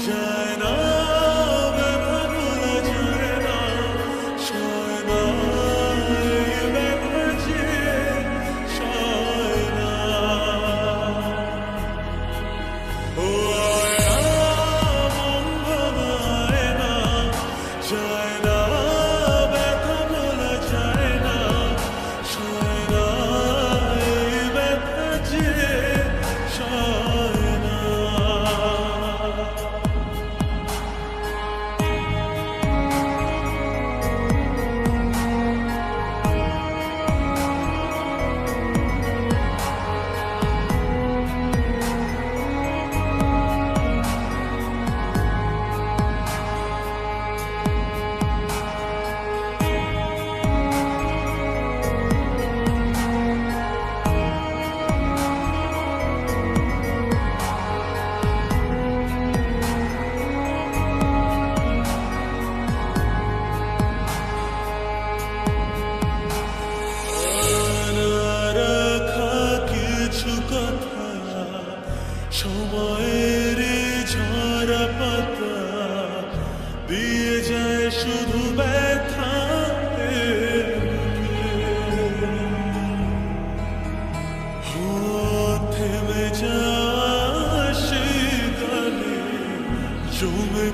Shine. সময়ের ঝরা পাতা দিয়ে যায় শুধু ব্যথা থেমে যা সে জমে